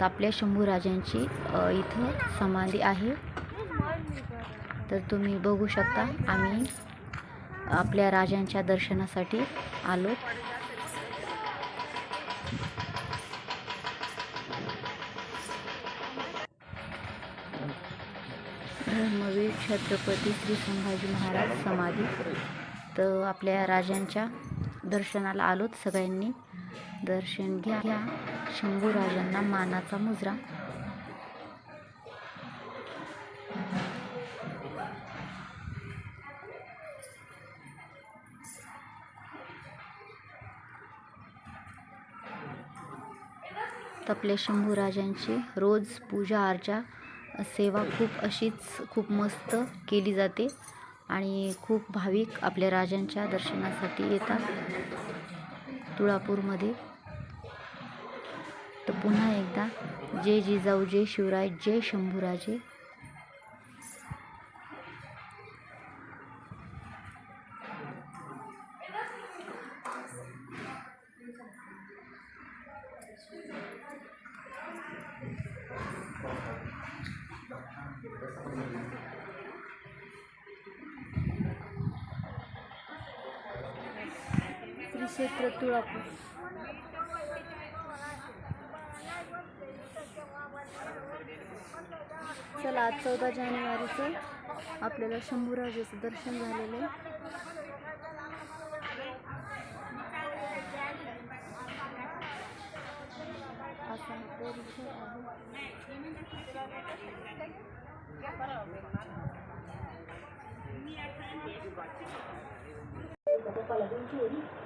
तर आपल्या शंभूराजांची इथं समाधी आहे. तर तुम्ही बघू शकता आम्ही आपल्या राजांच्या दर्शनासाठी आलो. धर्मवीर छत्रपती श्री संभाजी महाराज समाधी. तर आपल्या राजांच्या दर्शनाला आलोत सगळ्यांनी. दर्शन घ्या. घ्या शंभू राजांना मानाचा मुजरा. तपले शंभूराजांची रोज पूजा अर्चा सेवा खूप अशीच खूप मस्त केली जाते आणि खूप भाविक आपल्या राजांच्या दर्शनासाठी येतात. तुळापूरमध्ये. तर पुन्हा एकदा जय जिजाऊ जय शिवराय जय शंभूराजे. श्री क्षेत्र तुळापूर चला आज चौदा जानेवारीचं आपल्याला शंभूराजेचं दर्शन झालेलं आहे. आहे